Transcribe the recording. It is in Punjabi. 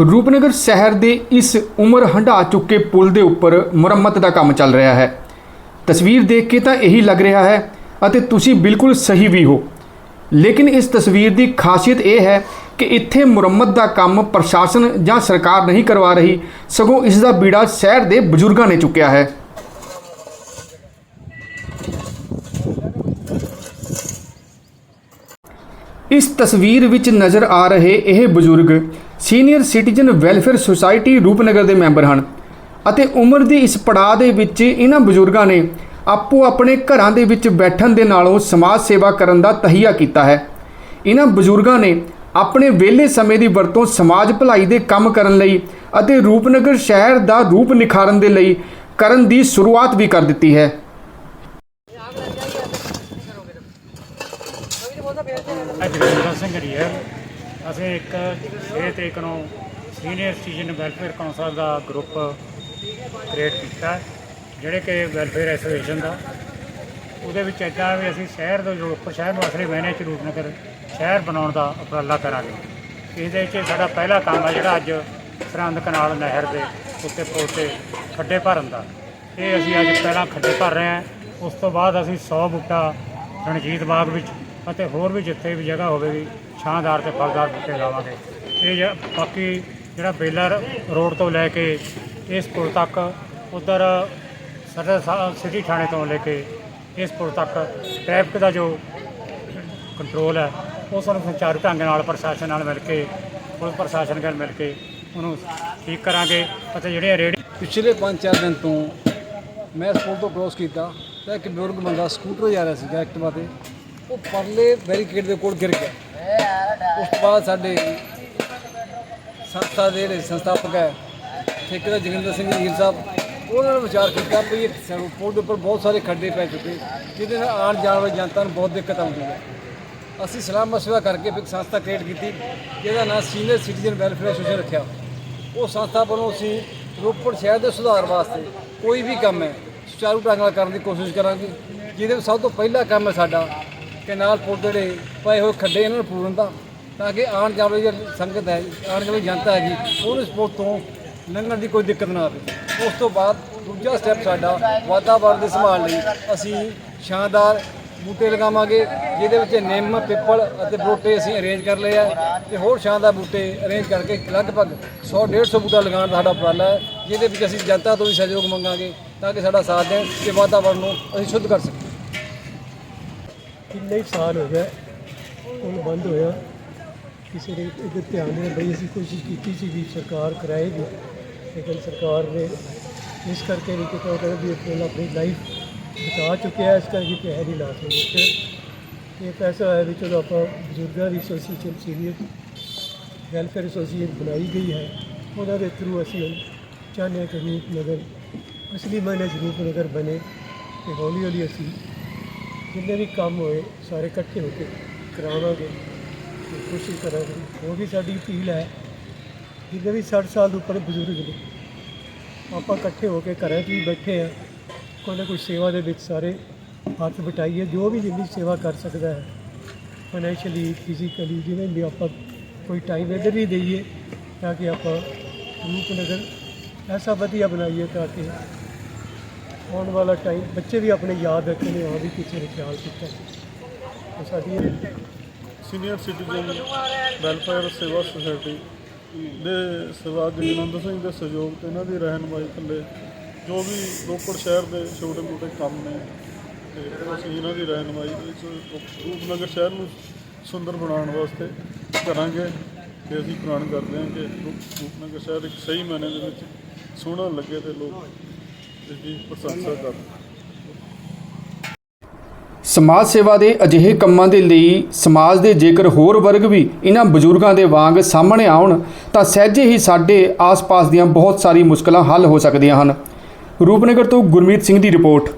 ਰੂਪਨਗਰ ਸ਼ਹਿਰ ਦੇ ਇਸ ਉਮਰ ਹੰਢਾ ਚੁੱਕੇ ਪੁਲ ਦੇ ਉੱਪਰ ਮੁਰੰਮਤ ਦਾ ਕੰਮ ਚੱਲ ਰਿਹਾ ਹੈ। ਤਸਵੀਰ ਦੇਖ ਕੇ ਤਾਂ ਇਹੀ ਲੱਗ ਰਿਹਾ ਹੈ ਅਤੇ ਤੁਸੀਂ ਬਿਲਕੁਲ ਸਹੀ ਵੀ ਹੋ। ਲੇਕਿਨ ਇਸ ਤਸਵੀਰ ਦੀ ਖਾਸੀਅਤ ਇਹ ਹੈ ਕਿ ਇੱਥੇ ਮੁਰੰਮਤ ਦਾ ਕੰਮ ਪ੍ਰਸ਼ਾਸਨ ਜਾਂ ਸਰਕਾਰ ਨਹੀਂ ਕਰਵਾ ਰਹੀ, ਸਗੋਂ ਇਸ ਦਾ ਬੀੜਾ ਸ਼ਹਿਰ ਦੇ ਬਜ਼ੁਰਗਾਂ ਨੇ ਚੁੱਕਿਆ ਹੈ। ਇਸ ਤਸਵੀਰ ਵਿੱਚ ਨਜ਼ਰ ਆ ਰਹੇ ਇਹ ਬਜ਼ੁਰਗ senior citizen welfare society Rupnagar ਦੇ ਮੈਂਬਰ ਹਨ ਅਤੇ ਉਮਰ ਦੇ ਇਸ ਪੜਾਅ ਦੇ ਵਿੱਚ ਇਹਨਾਂ ਬਜ਼ੁਰਗਾਂ ਨੇ ਆਪੋ ਆਪਣੇ ਘਰਾਂ ਦੇ ਵਿੱਚ ਬੈਠਣ ਦੇ ਨਾਲੋਂ ਸਮਾਜ ਸੇਵਾ ਕਰਨ ਦਾ ਤਹੀਆ ਕੀਤਾ ਹੈ। ਇਹਨਾਂ ਬਜ਼ੁਰਗਾਂ ਨੇ ਆਪਣੇ ਵਿਹਲੇ ਸਮੇਂ ਦੀ ਵਰਤੋਂ ਸਮਾਜ ਭਲਾਈ ਦੇ ਕੰਮ ਕਰਨ ਲਈ ਅਤੇ ਰੂਪਨਗਰ ਸ਼ਹਿਰ ਦਾ ਰੂਪ ਨਿਖਾਰਨ ਦੇ ਲਈ ਕਰਨ ਦੀ ਸ਼ੁਰੂਆਤ ਵੀ ਕਰ ਦਿੱਤੀ ਹੈ। ਅੱਜ ਜਗਿੰਦਰ ਸਿੰਘ ਰੀਅਰ ਅਸੀਂ ਇੱਕ 6 ਤਰੀਕ ਨੂੰ ਸੀਨੀਅਰ ਸਿਟੀਜ਼ਨ ਵੈਲਫੇਅਰ ਕੌਂਸਲ ਦਾ ਗਰੁੱਪ ਕ੍ਰੀਏਟ ਕੀਤਾ ਜਿਹੜੇ ਕਿ ਵੈਲਫੇਅਰ ਐਸੋਸੀਏਸ਼ਨ ਦਾ। ਉਹਦੇ ਵਿੱਚ ਇੱਦਾਂ ਵੀ ਅਸੀਂ ਸ਼ਹਿਰ ਦੇ ਰੂਪ ਸ਼ਹਿਰ ਨੂੰ ਅਸਲੀ ਮਾਇਨੇ ਚ ਰੂਪਨਗਰ ਸ਼ਹਿਰ ਬਣਾਉਣ ਦਾ ਉਪਰਾਲਾ ਕਰਾਂਗੇ। ਇਹਦੇ ਵਿੱਚ ਸਾਡਾ ਪਹਿਲਾ ਕੰਮ ਹੈ ਜਿਹੜਾ ਅੱਜ ਸਰਹੰਦ ਕਨਾਲ ਨਹਿਰ ਦੇ ਉੱਤੇ ਪੁਲ ਤੇ ਖੱਡੇ ਭਰਨ ਦਾ। ਇਹ ਅਸੀਂ ਅੱਜ ਪਹਿਲਾਂ ਖੱਡੇ ਭਰ ਰਹੇ ਹਾਂ। ਉਸ ਤੋਂ ਬਾਅਦ ਅਸੀਂ 100 ਬੂਟਾ ਰਣਜੀਤ ਬਾਗ ਵਿੱਚ ਅਤੇ ਹੋਰ ਵੀ ਜਿੱਥੇ ਵੀ ਜਗ੍ਹਾ ਹੋਵੇਗੀ ਛਾਂਦਾਰ ਤੇ ਫਲਦਾਰ ਬੂਟੇ ਲਾਵਾਂਗੇ। ਇਹ ਜ- ਬਾਕੀ ਜਿਹੜਾ ਬੇਲਰ ਰੋਡ ਤੋਂ ਲੈ ਕੇ ਇਸ ਪੁਲ ਤੱਕ, ਉਧਰ ਸਾਡੇ ਸਾ- ਸਿਟੀ ਥਾਣੇ ਤੋਂ ਲੈ ਕੇ ਇਸ ਪੁਲ ਤੱਕ ਟ੍ਰੈਫਿਕ ਦਾ ਜੋ ਕੰਟਰੋਲ ਹੈ, ਉਹ ਸਾਨੂੰ ਸੰਚਾਰੂ ਢੰਗ ਨਾਲ ਪ੍ਰਸ਼ਾਸਨ ਨਾਲ ਮਿਲ ਕੇ ਪੁਲਿਸ ਪ੍ਰਸ਼ਾਸਨ ਨਾਲ ਮਿਲ ਕੇ ਉਹਨੂੰ ਠੀਕ ਕਰਾਂਗੇ। ਅਤੇ ਜਿਹੜੀਆਂ ਰੇਹੜੀ ਪਿਛਲੇ 5-4 ਦਿਨ ਤੋਂ ਮੈਂ ਇਸ ਪੁਲ ਤੋਂ ਕ੍ਰੋਸ ਕੀਤਾ ਤਾਂ ਇੱਕ ਬਜ਼ੁਰਗ ਬੰਦਾ ਸਕੂਟਰ ਜਾ ਰਿਹਾ ਸੀਗਾ ਐਕਟਿਵਾ ਤੇ। ਉਹ ਪਰਲੇ ਬੈਰੀਕੇਡ ਦੇ ਕੋਲ ਗਿਰ ਗਿਆ। ਉਸ ਤੋਂ ਬਾਅਦ ਸਾਡੇ ਸੰਸਥਾ ਦੇ ਜਿਹੜੇ ਸੰਸਥਾਪਕ ਹੈ ਠੇਕੇਦਾਰ ਜਗਿੰਦਰ ਸਿੰਘ ਹੀਰ ਸਾਹਿਬ, ਉਹਨਾਂ ਨੇ ਵਿਚਾਰ ਕੀਤਾ ਵੀ ਇਹ ਸਾਨੂੰ ਪੁਲ ਦੇ ਉੱਪਰ ਬਹੁਤ ਸਾਰੇ ਖੱਡੇ ਪੈ ਚੁੱਕੇ, ਜਿਹਦੇ ਨਾਲ ਆਉਣ ਜਾਣ ਵਾਲੀ ਜਨਤਾ ਨੂੰ ਬਹੁਤ ਦਿੱਕਤ ਆਉਂਦੀ ਹੈ। ਅਸੀਂ ਸਲਾਹ ਮਸ਼ਵਰਾ ਕਰਕੇ ਫਿਰ ਇੱਕ ਸੰਸਥਾ ਕ੍ਰੀਏਟ ਕੀਤੀ, ਜਿਹਦਾ ਨਾਮ ਸੀਨੀਅਰ ਸਿਟੀਜ਼ਨ ਵੈਲਫੇਅਰ ਐਸੋਸੀਏਸ਼ਨ ਰੱਖਿਆ। ਉਹ ਸੰਸਥਾ ਵੱਲੋਂ ਅਸੀਂ ਰੋਪੜ ਸ਼ਹਿਰ ਦੇ ਸੁਧਾਰ ਵਾਸਤੇ ਕੋਈ ਵੀ ਕੰਮ ਹੈ, ਸੁਚਾਰੂ ਢੰਗ ਨਾਲ ਕਰਨ ਦੀ ਕੋਸ਼ਿਸ਼ ਕਰਾਂਗੇ, ਜਿਹਦੇ ਵਿੱਚ ਸਭ ਤੋਂ ਪਹਿਲਾ ਕੰਮ ਹੈ ਸਾਡਾ ਕਿ ਨਾਲ ਪੁਲ ਜਿਹੜੇ ਭਾਵੇਂ ਉਹ ਖੱਡੇ ਇਹਨਾਂ ਨੂੰ ਪੂਰਨ ਦਾ, ਤਾਂ ਕਿ ਆਉਣ ਜਾਣ ਵਾਲੀ ਜਿਹੜੀ ਸੰਗਤ ਹੈ ਆਉਣ ਜਾਣ ਵਾਲੀ ਜਨਤਾ ਹੈਗੀ ਉਹਨੂੰ ਇਸ ਤੋਂ ਲੰਘਣ ਦੀ ਕੋਈ ਦਿੱਕਤ ਨਾ ਆਵੇ। ਉਸ ਤੋਂ ਬਾਅਦ ਦੂਜਾ ਸਟੈਪ ਸਾਡਾ ਵਾਤਾਵਰਣ ਦੇ ਸੰਭਾਲ ਲਈ ਅਸੀਂ ਸ਼ਾਨਦਾਰ ਬੂਟੇ ਲਗਾਵਾਂਗੇ, ਜਿਹਦੇ ਵਿੱਚ ਨਿੰਮ, ਪਿੱਪਲ ਅਤੇ ਬਰੋਟੇ ਅਸੀਂ ਅਰੇਂਜ ਕਰ ਲਏ ਆ ਤੇ ਹੋਰ ਸ਼ਾਨਦਾਰ ਬੂਟੇ ਅਰੇਂਜ ਕਰਕੇ ਲਗਭਗ 100 150 ਬੂਟਾ ਲਗਾਉਣ ਦਾ ਸਾਡਾ ਉਪਰਾਲਾ ਹੈ, ਜਿਹਦੇ ਵਿੱਚ ਅਸੀਂ ਜਨਤਾ ਤੋਂ ਵੀ ਸਹਿਯੋਗ ਮੰਗਾਂਗੇ ਤਾਂ ਕਿ ਸਾਡਾ ਸਾਥ ਦੇਣ ਤੇ ਵਾਤਾਵਰਣ ਨੂੰ ਅਸੀਂ ਸ਼ੁੱਧ ਕਰ ਸਕੀਏ। ਕਿੰਨੇ ਹੀ ਸਾਲ ਹੋ ਗਏ ਹੁਣ ਬੰਦ ਹੋਇਆ ਕਿਸੇ ਨੇ ਇਹਦੇ ਧਿਆਨ ਦੇਣ ਬਈ ਅਸੀਂ ਕੋਸ਼ਿਸ਼ ਕੀਤੀ ਸੀ ਵੀ ਸਰਕਾਰ ਕਰਾਏਗੀ ਲੇਕਿਨ ਸਰਕਾਰ ਨੇ ਇਸ ਕਰਕੇ ਵੀ ਕਿਤੇ ਉਹ ਕਹਿੰਦੇ ਵੀ ਆਪਣੀ ਆਪਣੀ ਲਾਈਫ ਬਚਾ ਚੁੱਕਿਆ ਇਸ ਕਰਕੇ ਪੈਸੇ ਨਹੀਂ ਲਾ ਸਕਦੇ ਫਿਰ ਇਹ ਫੈਸਲਾ ਹੋਇਆ ਵੀ ਚਲੋ ਆਪਾਂ ਬਜ਼ੁਰਗਾਂ ਦੀ ਐਸੋਸੀਏਸ਼ਨ ਸੀਨੀਅਰ ਵੈਲਫੇਅਰ ਐਸੋਸੀਏਸ਼ਨ ਬਣਾਈ ਗਈ ਹੈ ਉਹਨਾਂ ਦੇ ਥਰੂ ਅਸੀਂ ਹੁਣ ਚਾਹੁੰਦੇ ਹਾਂ ਕਿ ਰੂਪਨਗਰ ਅਸਲੀ ਮਾਇਨੇ 'ਚ ਰੂਪਨਗਰ ਬਣੇ ਤੇ ਹੌਲੀ ਹੌਲੀ ਅਸੀਂ ਜਿੰਨੇ ਵੀ ਕੰਮ ਹੋਏ ਸਾਰੇ ਇਕੱਠੇ ਹੋ ਕੇ ਕਰਾਵਾਂਗੇ ਤੇ ਕੋਸ਼ਿਸ਼ ਕਰਾਂਗੇ। ਉਹ ਵੀ ਸਾਡੀ ਅਪੀਲ ਹੈ ਜਿੰਨੇ ਵੀ 60 ਸਾਲ ਤੋਂ ਉੱਪਰ ਬਜ਼ੁਰਗ ਨੇ, ਆਪਾਂ ਇਕੱਠੇ ਹੋ ਕੇ ਘਰਾਂ 'ਚ ਵੀ ਬੈਠੇ ਆ ਕੋਈ ਨਾ ਕੋਈ ਸੇਵਾ ਦੇ ਵਿੱਚ ਸਾਰੇ ਹੱਥ ਬਟਾਈਏ ਜੋ ਵੀ ਜਿੰਨੀ ਸੇਵਾ ਕਰ ਸਕਦਾ ਹੈ ਫਾਈਨੈਂਸ਼ੀਅਲੀ ਫਿਜ਼ੀਕਲੀ ਜਿਵੇਂ ਵੀ ਆਪਾਂ ਕੋਈ ਟਾਈਮ ਇੱਧਰ ਵੀ ਦੇਈਏ, ਤਾਂ ਕਿ ਆਪਾਂ ਰੂਪਨਗਰ ਐਸਾ ਵਧੀਆ ਬਣਾਈਏ ਤਾਂ ਕਿ ਆਉਣ ਵਾਲਾ ਟਾਈਮ ਬੱਚੇ ਵੀ ਆਪਣੇ ਯਾਦ ਰੱਖਣ ਹਾਂ ਵੀ ਕਿਸੇ ਨੇ ਖਿਆਲ ਕੀਤਾ। ਸਾਡੀ ਸੀਨੀਅਰ ਸਿਟੀਜ਼ਨ ਵੈਲਫੇਅਰ ਸੇਵਾ ਸੁਸਾਇਟੀ ਦੇ ਸਰਦਾਰ ਜਗਨੰਦ ਸਿੰਘ ਦੇ ਸਹਿਯੋਗ ਤੇ ਇਹਨਾਂ ਦੀ ਰਹਿਨਮਾਈ ਥੱਲੇ ਜੋ ਵੀ ਰੋਪੜ ਸ਼ਹਿਰ ਦੇ ਛੋਟੇ ਮੋਟੇ ਕੰਮ ਨੇ ਤੇ ਅਸੀਂ ਇਹਨਾਂ ਦੀ ਰਹਿਨਮਾਈ ਦੇ ਵਿੱਚ ਰੂਪਨਗਰ ਸ਼ਹਿਰ ਨੂੰ ਸੁੰਦਰ ਬਣਾਉਣ ਵਾਸਤੇ ਕਰਾਂਗੇ ਤੇ ਅਸੀਂ ਪ੍ਰਣ ਕਰਦੇ ਹਾਂ ਕਿ ਰੂਪ- ਰੂਪਨਗਰ ਸ਼ਹਿਰ ਇੱਕ ਸਹੀ ਮਾਇਨੇ ਦੇ ਵਿੱਚ ਸੋਹਣਾ ਲੱਗੇ ਤੇ ਲੋਕ ਇਸ ਦੀ ਪ੍ਰਸ਼ੰਸਾ ਕਰਨ। ਸਮਾਜ ਸੇਵਾ ਦੇ ਅਜਿਹੇ ਕੰਮਾਂ ਦੇ ਲਈ ਸਮਾਜ ਦੇ ਜੇਕਰ ਹੋਰ ਵਰਗ ਵੀ ਇਹਨਾਂ ਬਜ਼ੁਰਗਾਂ ਦੇ ਵਾਂਗ ਸਾਹਮਣੇ ਆਉਣ, ਤਾਂ ਸਹਿਜੇ ਹੀ ਸਾਡੇ ਆਸ-ਪਾਸ ਦੀਆਂ ਬਹੁਤ ਸਾਰੀ ਮੁਸ਼ਕਲਾਂ ਹੱਲ ਹੋ ਸਕਦੀਆਂ ਹਨ। ਰੂਪਨਗਰ ਤੋਂ ਗੁਰਮੀਤ ਸਿੰਘ ਦੀ ਰਿਪੋਰਟ।